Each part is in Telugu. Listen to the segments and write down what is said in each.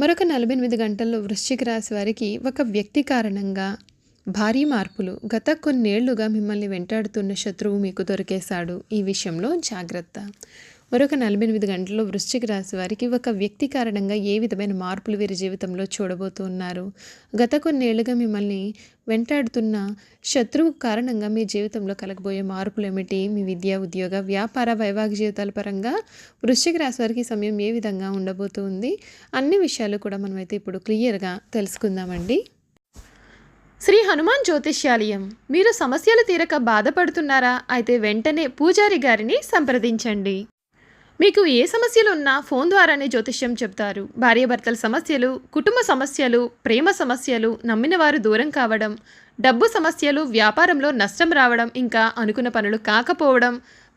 మరొక నలభై ఎనిమిది గంటల్లో వృశ్చిక రాశి వారికి ఒక వ్యక్తి కారణంగా భారీ మార్పులు గత కొన్నేళ్ళుగా మిమ్మల్ని వెంటాడుతున్న శత్రువు మీకు దొరికేశాడు. ఈ విషయంలో జాగ్రత్త. మరొక నలభై ఎనిమిది గంటల్లో వృశ్చిక రాశి వారికి ఒక వ్యక్తి కారణంగా ఏ విధమైన మార్పులు వీరి జీవితంలో చూడబోతున్నారు? గత కొన్నేళ్ళుగా మిమ్మల్ని వెంటాడుతున్న శత్రువు కారణంగా మీ జీవితంలో కలగబోయే మార్పులు ఏమిటి? మీ విద్య ఉద్యోగ వ్యాపార వైవాహిక జీవితాల పరంగా వృశ్చిక రాశి వారికి సమయం ఏ విధంగా ఉండబోతుంది? అన్ని విషయాలు కూడా మనమైతే ఇప్పుడు క్లియర్గా తెలుసుకుందామండి. శ్రీ హనుమాన్ జ్యోతిష్యాలయం. మీరు సమస్యలు తీరక బాధపడుతున్నారా? అయితే వెంటనే పూజారి గారిని సంప్రదించండి. మీకు ఏ సమస్యలు ఉన్నా ఫోన్ ద్వారానే జ్యోతిష్యం చెప్తారు. భార్యాభర్తల సమస్యలు కుటుంబ సమస్యలు ప్రేమ సమస్యలు నమ్మిన వారు దూరం కావడం డబ్బు సమస్యలు వ్యాపారంలో నష్టం రావడం ఇంకా అనుకున్న పనులు కాకపోవడం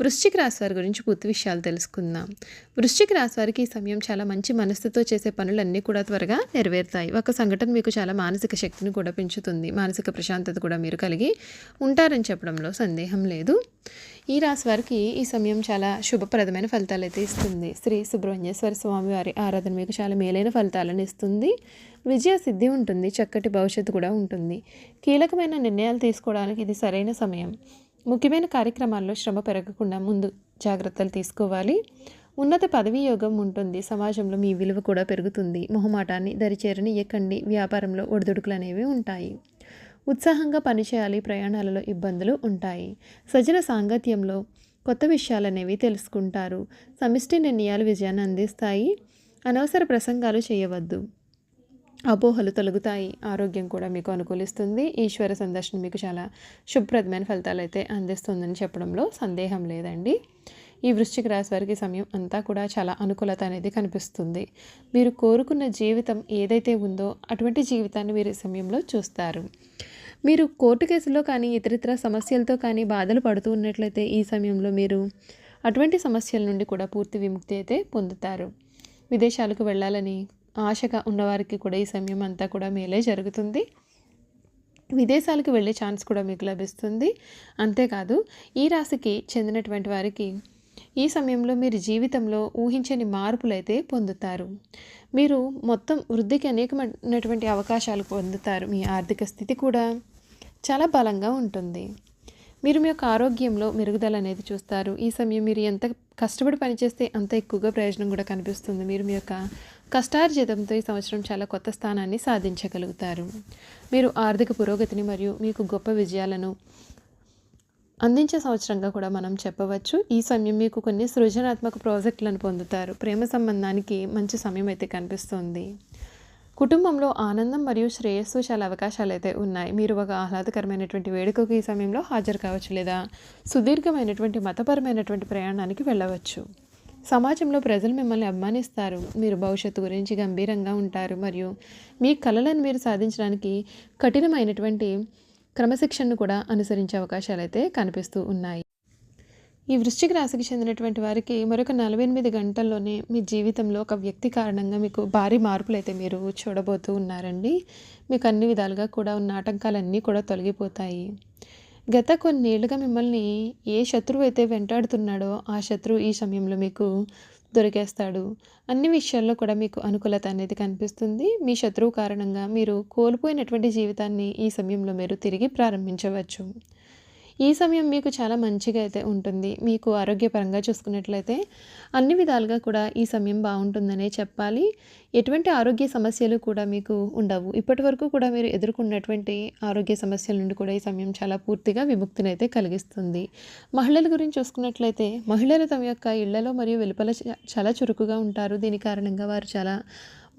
వృశ్చిక రాశి వారి గురించి పూర్తి విషయాలు తెలుసుకుందాం. వృశ్చిక రాశి వారికి ఈ సమయం చాలా మంచి మనస్సుతో చేసే పనులన్నీ కూడా త్వరగా నెరవేరుతాయి. ఒక సంఘటన మీకు చాలా మానసిక శక్తిని కూడా పెంచుతుంది. మానసిక ప్రశాంతత కూడా మీరు కలిగి ఉంటారని చెప్పడంలో సందేహం లేదు. ఈ రాశి వారికి ఈ సమయం చాలా శుభప్రదమైన ఫలితాలు అయితే ఇస్తుంది. శ్రీ సుబ్రహ్మణ్యేశ్వర స్వామి వారి ఆరాధన మీకు చాలా మేలైన ఫలితాలను ఇస్తుంది. విజయ సిద్ధి ఉంటుంది. చక్కటి భవిష్యత్తు కూడా ఉంటుంది. కీలకమైన నిర్ణయాలు తీసుకోవడానికి ఇది సరైన సమయం. ముఖ్యమైన కార్యక్రమాల్లో శ్రమ పెరగకుండా ముందు జాగ్రత్తలు తీసుకోవాలి. ఉన్నత పదవీ యోగం ఉంటుంది. సమాజంలో మీ విలువ కూడా పెరుగుతుంది. మొహమాటాన్ని దరిచేరని ఎక్కండి వ్యాపారంలో ఒడిదుడుకులు అనేవి ఉంటాయి. ఉత్సాహంగా పనిచేయాలి. ప్రయాణాలలో ఇబ్బందులు ఉంటాయి. సజన సాంగత్యంలో కొత్త విషయాలు అనేవి తెలుసుకుంటారు. సమిష్టి నిర్ణయాలు విజయాన్ని అందిస్తాయి. అనవసర ప్రసంగాలు చేయవద్దు. అపోహలు తొలగుతాయి. ఆరోగ్యం కూడా మీకు అనుకూలిస్తుంది. ఈశ్వర సందర్శనం మీకు చాలా శుభ్రదమైన ఫలితాలు అయితే అందిస్తుందని చెప్పడంలో సందేహం లేదండి. ఈ వృశ్చిక రాశి వారికి సమయం అంతా కూడా చాలా అనుకూలత అనేది కనిపిస్తుంది. మీరు కోరుకున్న జీవితం ఏదైతే ఉందో అటువంటి జీవితాన్ని మీరు ఈ సమయంలో చూస్తారు. మీరు కోర్టు కేసులో కానీ ఇతరితర సమస్యలతో కానీ బాధలు పడుతూ ఉన్నట్లయితే ఈ సమయంలో మీరు అటువంటి సమస్యల నుండి కూడా పూర్తి విముక్తి అయితే పొందుతారు. విదేశాలకు వెళ్ళాలని ఆశగా ఉన్నవారికి కూడా ఈ సమయం అంతా కూడా మేలే జరుగుతుంది. విదేశాలకు వెళ్ళే ఛాన్స్ కూడా మీకు లభిస్తుంది. అంతేకాదు ఈ రాశికి చెందినటువంటి వారికి ఈ సమయంలో మీరు జీవితంలో ఊహించని మార్పులు అయితే పొందుతారు. మీరు మొత్తం వృద్ధికి అనేకమైనటువంటి అవకాశాలు పొందుతారు. మీ ఆర్థిక స్థితి కూడా చాలా బలంగా ఉంటుంది. మీరు మీ యొక్క ఆరోగ్యంలో మెరుగుదల అనేది చూస్తారు. ఈ సమయం మీరు ఎంత కష్టపడి పనిచేస్తే అంత ఎక్కువగా ప్రయోజనం కూడా కనిపిస్తుంది. మీరు మీ యొక్క కష్టార్జితంతో ఈ సంవత్సరం చాలా కొత్త స్థానాన్ని సాధించగలుగుతారు. మీరు ఆర్థిక పురోగతిని మరియు మీకు గొప్ప విజయాలను అందించే సంవత్సరంగా కూడా మనం చెప్పవచ్చు. ఈ సమయం మీకు కొన్ని సృజనాత్మక ప్రాజెక్టులను పొందుతారు. ప్రేమ సంబంధానికి మంచి సమయం అయితే కనిపిస్తుంది. కుటుంబంలో ఆనందం మరియు శ్రేయస్సు చాలా అవకాశాలు అయితే ఉన్నాయి. మీరు ఒక ఆహ్లాదకరమైనటువంటి వేడుకకు ఈ సమయంలో హాజరు కావచ్చు లేదా సుదీర్ఘమైనటువంటి మతపరమైనటువంటి ప్రయాణానికి వెళ్ళవచ్చు. సమాజంలో ప్రజలు మిమ్మల్ని అభిమానిస్తారు. మీరు భవిష్యత్తు గురించి గంభీరంగా ఉంటారు. మరియు మీ కళలను మీరు సాధించడానికి కఠినమైనటువంటి క్రమశిక్షణను కూడా అనుసరించే అవకాశాలు అయితే కనిపిస్తూ ఉన్నాయి. ఈ వృశ్చిక రాశికి చెందినటువంటి వారికి మరొక నలభై ఎనిమిది గంటల్లోనే మీ జీవితంలో ఒక వ్యక్తి కారణంగా మీకు భారీ మార్పులు అయితే మీరు చూడబోతూ ఉన్నారండి. మీకు అన్ని విధాలుగా కూడా ఉన్న ఆటంకాలన్నీ కూడా తొలగిపోతాయి. గత కొన్నేళ్ళుగా మిమ్మల్ని ఏ శత్రువు అయితే వెంటాడుతున్నాడో ఆ శత్రువు ఈ సమయంలో మీకు దొరికేస్తాడు. అన్ని విషయాల్లో కూడా మీకు అనుకూలత అనేది కనిపిస్తుంది. మీ శత్రువు కారణంగా మీరు కోల్పోయినటువంటి జీవితాన్ని ఈ సమయంలో మీరు తిరిగి ప్రారంభించవచ్చు. ఈ సమయం మీకు చాలా మంచిగా అయితే ఉంటుంది. మీకు ఆరోగ్యపరంగా చూసుకున్నట్లయితే అన్ని విధాలుగా కూడా ఈ సమయం బాగుంటుందనే చెప్పాలి. ఎటువంటి ఆరోగ్య సమస్యలు కూడా మీకు ఉండవు. ఇప్పటి వరకు కూడా మీరు ఎదుర్కొన్నటువంటి ఆరోగ్య సమస్యల నుండి కూడా ఈ సమయం చాలా పూర్తిగా విముక్తిని అయితే కలిగిస్తుంది. మహిళల గురించి చూసుకున్నట్లయితే మహిళలు తమ యొక్క ఇళ్ళలో మరియు వెలుపల చ- చాలా చురుకుగా ఉంటారు. దీని కారణంగా వారు చాలా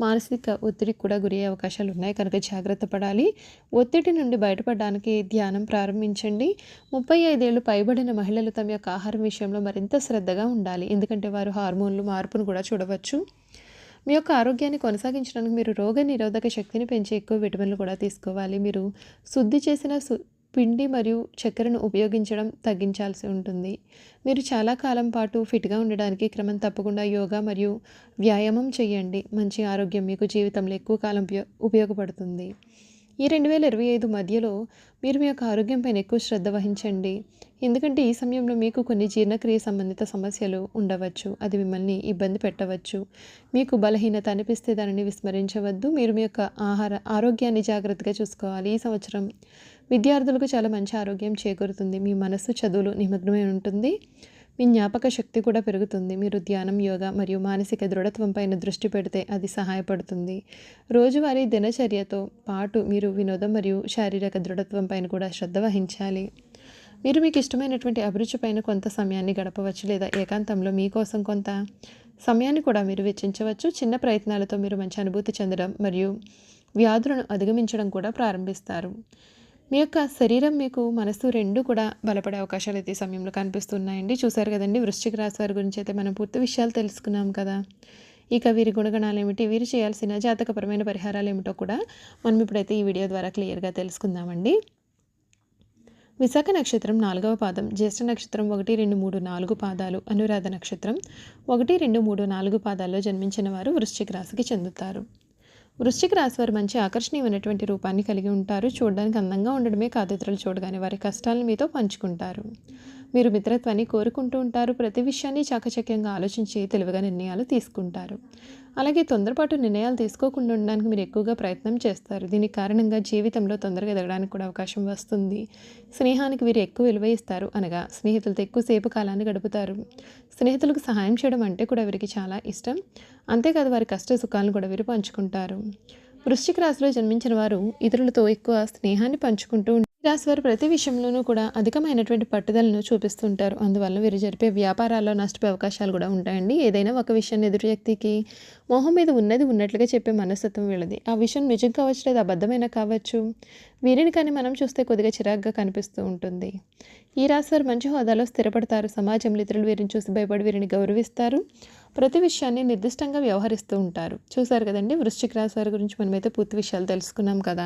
మానసిక ఒత్తిడికి కూడా గురయ్యే అవకాశాలు ఉన్నాయి. కనుక జాగ్రత్త పడాలి. ఒత్తిడి నుండి బయటపడడానికి ధ్యానం ప్రారంభించండి. ముప్పై ఐదేళ్ళు పైబడిన మహిళలు తమ యొక్క ఆహారం విషయంలో మరింత శ్రద్ధగా ఉండాలి. ఎందుకంటే వారు హార్మోన్లు మార్పును కూడా చూడవచ్చు. మీ యొక్క ఆరోగ్యాన్ని కొనసాగించడానికి మీరు రోగ నిరోధక శక్తిని పెంచే ఎక్కువ విటమిన్లు కూడా తీసుకోవాలి. మీరు శుద్ధి చేసిన సు పిండి మరియు చక్కెరను ఉపయోగించడం తగ్గించాల్సి ఉంటుంది. మీరు చాలా కాలం పాటు ఫిట్గా ఉండడానికి క్రమం తప్పకుండా యోగా మరియు వ్యాయామం చేయండి. మంచి ఆరోగ్యం మీకు జీవితంలో ఎక్కువ కాలం ఉపయోగపడుతుంది. ఈ రెండు వేల ఇరవై ఐదు మధ్యలో మీరు మీ యొక్క ఆరోగ్యంపైన ఎక్కువ శ్రద్ధ వహించండి. ఎందుకంటే ఈ సమయంలో మీకు కొన్ని జీర్ణక్రియ సంబంధిత సమస్యలు ఉండవచ్చు. అది మిమ్మల్ని ఇబ్బంది పెట్టవచ్చు. మీకు బలహీనత అనిపిస్తే దానిని విస్మరించవద్దు. మీరు మీ యొక్క ఆహార ఆరోగ్యాన్ని జాగ్రత్తగా చూసుకోవాలి. ఈ సంవత్సరం విద్యార్థులకు చాలా మంచి ఆరోగ్యం చేకూరుతుంది. మీ మనస్సు చదువులు నిమగ్నమై ఉంటుంది. మీ జ్ఞాపక శక్తి కూడా పెరుగుతుంది. మీరు ధ్యానం యోగా మరియు మానసిక దృఢత్వం పైన దృష్టి పెడితే అది సహాయపడుతుంది. రోజువారీ దినచర్యతో పాటు మీరు వినోదం మరియు శారీరక దృఢత్వం పైన కూడా శ్రద్ధ వహించాలి. మీరు మీకు ఇష్టమైనటువంటి అభిరుచి పైన కొంత సమయాన్ని గడపవచ్చు లేదా ఏకాంతంలో మీకోసం కొంత సమయాన్ని కూడా మీరు వెచ్చించవచ్చు. చిన్న ప్రయత్నాలతో మీరు మంచి అనుభూతి చెందడం మరియు వ్యాధులను అధిగమించడం కూడా ప్రారంభిస్తారు. మీ యొక్క శరీరం మీకు మనసు రెండు కూడా బలపడే అవకాశాలు అయితే సమయంలో కనిపిస్తున్నాయండి. చూసారు కదండి వృశ్చిక రాశి వారి గురించి అయితే మనం పూర్తి విషయాలు తెలుసుకున్నాం కదా. ఇక వీరి గుణగణాలు ఏమిటి వీరు చేయాల్సిన జాతకపరమైన పరిహారాలు ఏమిటో కూడా మనం ఇప్పుడైతే ఈ వీడియో ద్వారా క్లియర్గా తెలుసుకుందామండి. విశాఖ నక్షత్రం నాలుగవ పాదం జ్యేష్ఠ నక్షత్రం ఒకటి రెండు మూడు నాలుగు పాదాలు అనురాధ నక్షత్రం ఒకటి రెండు మూడు నాలుగు పాదాల్లో జన్మించిన వారు వృశ్చిక రాశికి చెందుతారు. వృశ్చిక రాశి వారు మంచి ఆకర్షణీయమైనటువంటి రూపాన్ని కలిగి ఉంటారు. చూడడానికి అందంగా ఉండడమే కాదు ఇతరులు చూడగానే వారి కష్టాలను మీతో పంచుకుంటారు. మీరు మిత్రత్వాన్ని కోరుకుంటూ ఉంటారు. ప్రతి విషయాన్ని చాకచక్యంగా ఆలోచించి తెలివిగా నిర్ణయాలు తీసుకుంటారు. అలాగే తొందరపాటు నిర్ణయాలు తీసుకోకుండా ఉండడానికి మీరు ఎక్కువగా ప్రయత్నం చేస్తారు. దీని కారణంగా జీవితంలో తొందరగా ఎదగడానికి కూడా అవకాశం వస్తుంది. స్నేహానికి వీరు ఎక్కువ విలువ ఇస్తారు అనగా స్నేహితులతో ఎక్కువసేపు కాలాన్ని గడుపుతారు. స్నేహితులకు సహాయం చేయడం అంటే కూడా వీరికి చాలా ఇష్టం. అంతేకాదు వారి కష్ట సుఖాలను కూడా వీరు పంచుకుంటారు. వృశ్చిక రాశిలో జన్మించిన వారు ఇతరులతో ఎక్కువ స్నేహాన్ని పంచుకుంటూ ఉంటారు. రాశి వారు ప్రతి విషయంలోనూ కూడా అధికమైనటువంటి పట్టుదలను చూపిస్తుంటారు. అందువల్ల వీరు జరిపే వ్యాపారాల్లో నష్టపోయే అవకాశాలు కూడా ఉంటాయండి. ఏదైనా ఒక విషయాన్ని ఎదుటి వ్యక్తికి మొహం మీద ఉన్నది ఉన్నట్లుగా చెప్పే మనస్తత్వం వీళ్ళది. ఆ విషయం నిజం కావచ్చు లేదా అబద్ధమైన కావచ్చు వీరిని కానీ మనం చూస్తే కొద్దిగా చిరాగ్గా కనిపిస్తూ ఉంటుంది. ఈ రాశి వారు మంచి హోదాలో స్థిరపడతారు. సమాజంలో ఇతరులు వీరిని చూసి భయపడి వీరిని గౌరవిస్తారు. ప్రతి విషయాన్ని నిర్దిష్టంగా వ్యవహరిస్తూ ఉంటారు. చూసారు కదండి వృశ్చిక రాశి వారి గురించి మనమైతే పూర్తి విషయాలు తెలుసుకున్నాం కదా.